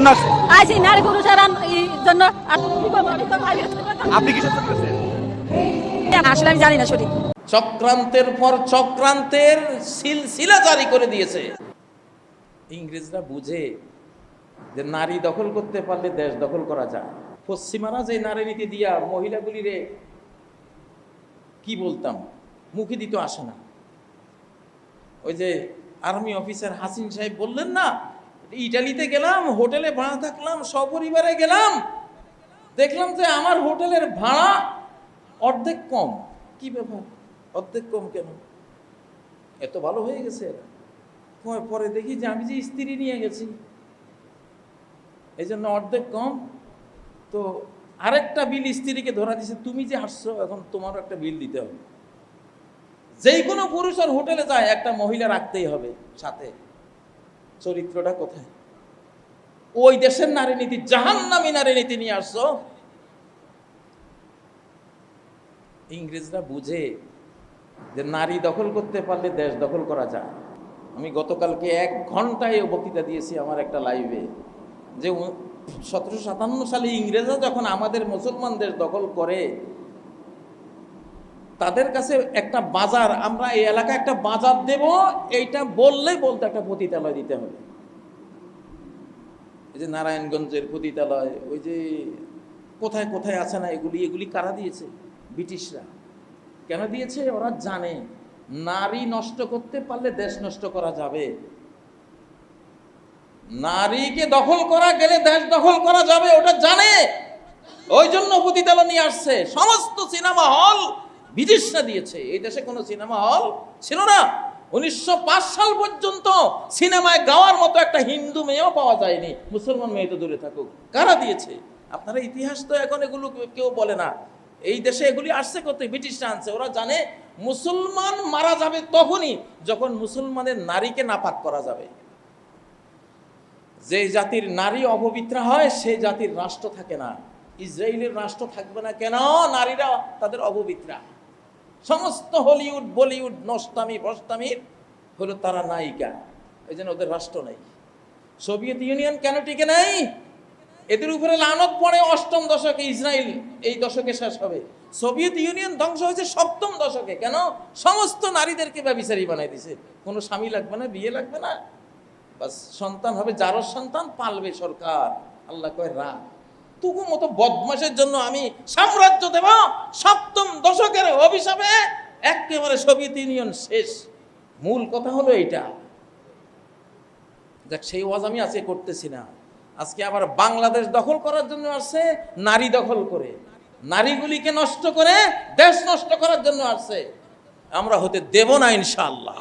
জন্য নারী কি আসলে আমি জানি না সঠিক। চক্রান্তের পর চক্রান্তের সিলসিলা জারি করে দিয়েছে। ইংরেজরা বুঝে যে নারী দখল করতে পারলে দেশ দখল করা যায়। পশ্চিমারা যে নারী নীতি দিয়া মহিলাগুলিরে কি বলতাম মুখে দিতে আসে না। ওই যে আর্মি অফিসার হাসিন সাহেব বললেন না ইটালিতে গেলাম, হোটেলে ভাড়া থাকলাম, সপরিবারে গেলাম। দেখলাম যে আমার হোটেলের ভাড়া অর্ধেক কম। কি ব্যাপার? অর্ধেক কম কেন? এত ভালো হয়ে গেছে পরে- দেখি যে আমি যে স্ত্রী নিয়ে গেছি। এই জন্য অর্ধেক কম। তো আরেকটা বিল স্ত্রীকে ধরা দিছে, তুমি যে আসছো এখন তোমারও একটা বিল দিতে হবে। যেই কোনো পুরুষ আর হোটেলে যায়, একটা মহিলা রাখতেই হবে সাথে। চরিত্রটা কোথায়? ওই দেশের নারী নীতি জাহান্নামী নারী নীতি নিয়ে আসছো? ইংরেজরা বুঝে যে নারী দখল করতে পারলে দেশ দখল করা যায়। আমি গতকালকে এক ঘন্টায় বক্তৃতা দিয়েছি আমার একটা লাইভে যে সতেরোশো সাতান্ন সালে ইংরেজরা যখন আমাদের মুসলমান দেশ দখল করে তাদের কাছে একটা বাজার, আমরা এই এলাকায় একটা বাজার দেব, এইটা বললেই বলতে একটা পতিতালয় দিতে হবে। এই যে নারায়ণগঞ্জের পতিতালয়, ওই যে কোথায় কোথায় আছে না, এগুলি এগুলি কারা দিয়েছে? ব্রিটিশরা। কেন দিয়েছে? ওরা জানে। নারী নষ্ট করতে পারলে দেশ নষ্ট করা যাবে। নারীকে দখল করা গেলে দেশ দখল করা যাবে, ওটা জানে। ওই জন্য পতিতালয় নিয়ে আসছে। সমস্ত সিনেমা হল ব্রিটিশরা দিয়েছে। এই দেশে কোনো সিনেমা হল ছিল না। উনিশশো পাঁচ সাল পর্যন্ত সিনেমায় গাওয়ার মতো একটা হিন্দু মেয়েও পাওয়া যায়নি। মুসলমান মেয়ে তো দূরে থাকুক। কারা দিয়েছে? আপনারা ইতিহাস তো এখন এগুলো কেউ বলে না। এই দেশে এগুলি আসছে করতে ব্রিটিশরা আনছে। ওরা জানে মুসলমান মারা যাবে তখনই যখন মুসলমানের নারীকে নাপাক করা যাবে। যে জাতির নারী অপবিত্রা হয়, সেই জাতির রাষ্ট্র থাকে না। ইসরায়েলের রাষ্ট্র থাকবে না। কেন? নারীরা তাদের অপবিত্রা। সমস্ত হলিউড, বলিউড নস্তামি বস্তামির হলো তারা নায়িকা। এই জন্য ওদের রাষ্ট্র নেই। সোভিয়েত ইউনিয়ন কেন টিকে নেই? এদের উপরে লানত পড়ে অষ্টম দশকে ইসরায়েল, এই দশকে শেষ হবে। সোভিয়েত ইউনিয়ন ধ্বংস হয়েছে সপ্তম দশকে। কেন? সমস্ত নারীদেরকে ব্যবিচারী বানাই দিছে। কোনো স্বামী লাগবে না, বিয়ে লাগবে না। বাস, সন্তান হবে, যারও সন্তান, পালবে সরকার। আল্লাহ কয় রা তুকু মতো বদমাসের জন্য আমি সাম্রাজ্য দেব, সপ্তম দশকের অভিশাপে একেবারে সোভিয়েত ইউনিয়ন শেষ। মূল কথা হলো এটা দেখ সেই ওয়াজ আমি আজকে করতেছি না। আজকে আবার বাংলাদেশ দখল করার জন্য আসছে, নারী দখল করে। নারীগুলিকে নষ্ট করে, দেশ নষ্ট করার জন্য আসছে। আমরা হতে দেব না, ইনশাআল্লাহ।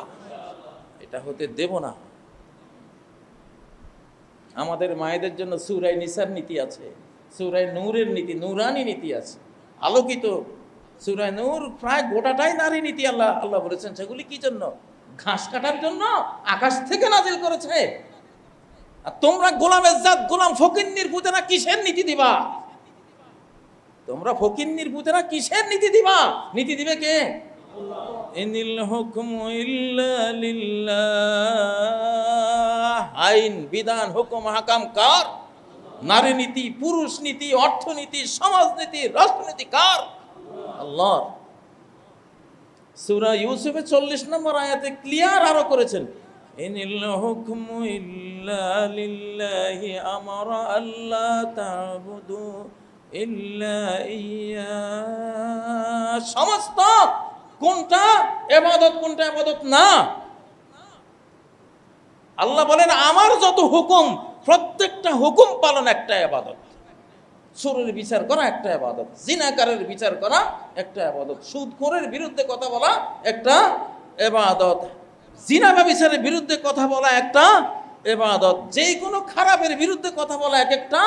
এটা হতে দেব না। আমাদের মায়েদের জন্য সুরাই নিসার নীতি আছে। সুরাই নূরের নীতি, নূরানি নীতি আছে। আলোকিত সুরায় নূর, প্রায় গোটাটাই নারী নীতি আল্লাহ আল্লাহ বলেছেন। সেগুলি কি জন্য? ঘাস কাটার জন্য আকাশ থেকে নাজিল করেছে। আর তোমরা গোলামের জাত গোলাম ফকিন্নির পুতেরা কিসের নীতি দিবা? তোমরা ফকিন্নির পুতেরা কিসের নীতি দিবা? নীতি দিবে কে? ইনিল হুকম ইল্লা আইন, বিধান, হুকুম হাকাম কার? নারী নীতি, পুরুষ নীতি, অর্থনীতি, সমাজনীতি, রাষ্ট্রনীতি, কার? আল্লাহ সূরা ইউসুফে চল্লিশ নম্বর আয়াতে ক্লিয়ার আরও করেছেন। ইনিল হুকম ইল্লা লিল্লাহি আমারা আল্লাহ তা'বুদু ইল্লা সমস্ত কোনটা এবাদত কোনটা এবাদত না? আল্লাহ বলেন, আমার যত হুকুম প্রত্যেকটা হুকুম পালন একটা এবাদত সুরের বিচার করা একটা আবাদত, জিনাকারের বিচার করা একটা আবাদত, সুদখোরের বিরুদ্ধে কথা বলা একটা এবাদত জিনা ব্যবিচারের বিরুদ্ধে কথা বলা একটা এবাদত যে কোনো খারাপের বিরুদ্ধে কথা বলা এক একটা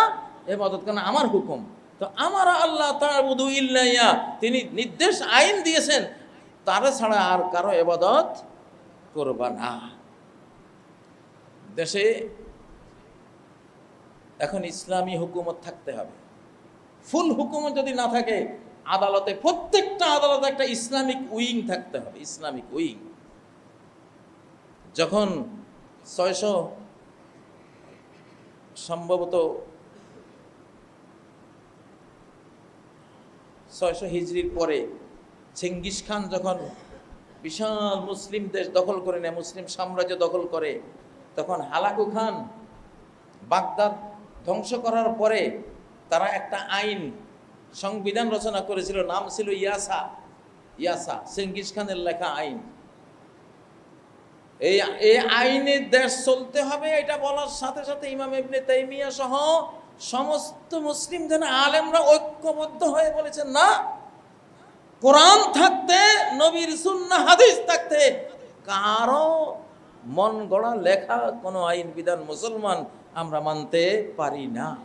এবাদত কেন আমার হুকুম? তো আমার আল্লাহ তার বুধু ইল্লাইয়া, তিনি নির্দেশ, আইন দিয়েছেন, তারা ছাড়া আর কারও এবাদত করবা না। দেশে এখন ইসলামী হুকুমত থাকতে হবে। ফুল হুকুমত যদি না থাকে, আদালতে, প্রত্যেকটা আদালতে একটা ইসলামিক উইং থাকতে হবে, ইসলামিক উইং। যখন ছয়শো সম্ভবত ছয়শো হিজড়ির পরে চেঙ্গিস খান যখন বিশাল মুসলিম দেশ দখল করে নেয়, মুসলিম সাম্রাজ্য দখল করে, তখন হালাকু খান বাগদাদ ধ্বংস করার পরে তারা একটা আইন, সংবিধান রচনা করেছিল, নাম ছিল ইয়াসা। ইয়াসা, চেঙ্গিস খানের লেখা আইন। এই এই আইনে দেশ চলতে হবে, এটা বলার সাথে সাথে ইমাম ইবনে তাইমিয়া সহ সমস্ত মুসলিম যেন আলেমরা ঐক্যবদ্ধ হয়ে বলেছেন না, কোরআন থাকতে, নবীর সুন্নাহ, হাদিস থাকতে, কারও মন গড়া লেখা কোনো আইন বিধান মুসলমান আমরা মানতে পারি না।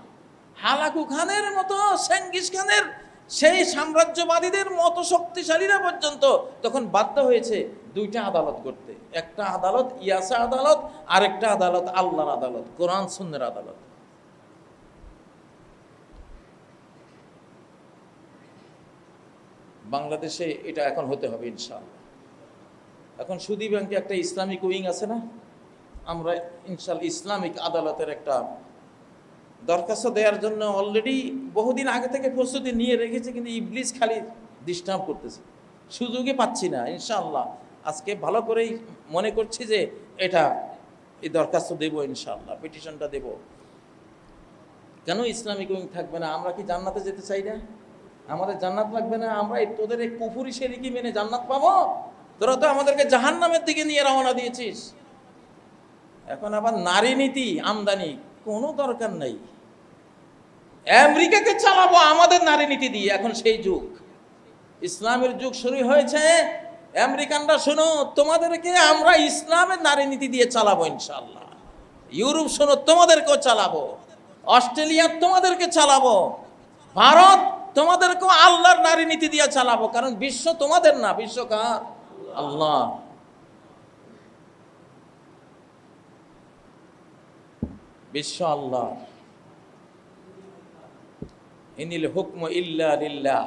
হালাকু খানের মতো সেঙ্গিস খানের সেই সাম্রাজ্যবাদীদের মতো শক্তিশালীরা পর্যন্ত তখন বাধ্য হয়েছে দুইটা আদালত করতে। একটা আদালত ইয়াসা আদালত, আরেকটা আদালত আল্লাহর আদালত, কোরআন সুন্নের আদালত। বাংলাদেশে এটা এখন হতে হবে ইনশাআল্লাহ। এখন সুদী ব্যাংকে একটা ইসলামিক উইং আছে না? আমরা ইনশাল ইসলামিক আদালতের একটা দরখাস্ত দেওয়ার জন্য অলরেডি বহুদিন আগে থেকে প্রস্তুতি নিয়ে রেখেছে, কিন্তু ইবলিস খালি ডিস্টার্ব করতেছে। সুযোগই পাচ্ছি না, ইনশাআল্লাহ। আজকে ভালো করেই মনে করছি যে এটা এই দরখাস্ত দেব, ইনশাআল্লাহ, পিটিশনটা দেব। কেন ইসলামিক উইং থাকবে না? আমরা কি জান্নাতে যেতে চাই না? আমাদের জান্নাত লাগবে না? আমরা তোদের এই কুফুরি সেরিকি মেনে জান্নাত পাবো? তোরা তো আমাদেরকে জাহান্নামের দিকে নিয়ে রওনা দিয়েছিস। এখন আবার নারী নীতি, আমদানি, কোনো দরকার নাই। আমেরিকাকে চালাবো, আমাদের নারী নীতি দিয়ে, এখন সেই যুগ। ইসলামের যুগ শুরু হয়েছে। আমেরিকানরা, শোনো, তোমাদেরকে আমরা ইসলামের নারী নীতি দিয়ে চালাবো ইনশাল্লাহ ইউরোপ, শোনো, তোমাদেরকেও চালাবো। অস্ট্রেলিয়া, তোমাদেরকে চালাবো। ভারত, তোমাদেরকেও আল্লাহর নারী নীতি দিয়ে চালাবো। কারণ বিশ্ব তোমাদের না, বিশ্ব কার? আল্লাহ। বিশ্ব আল্লাহ ইনিল হুকম ইল্লা লিল্লাহ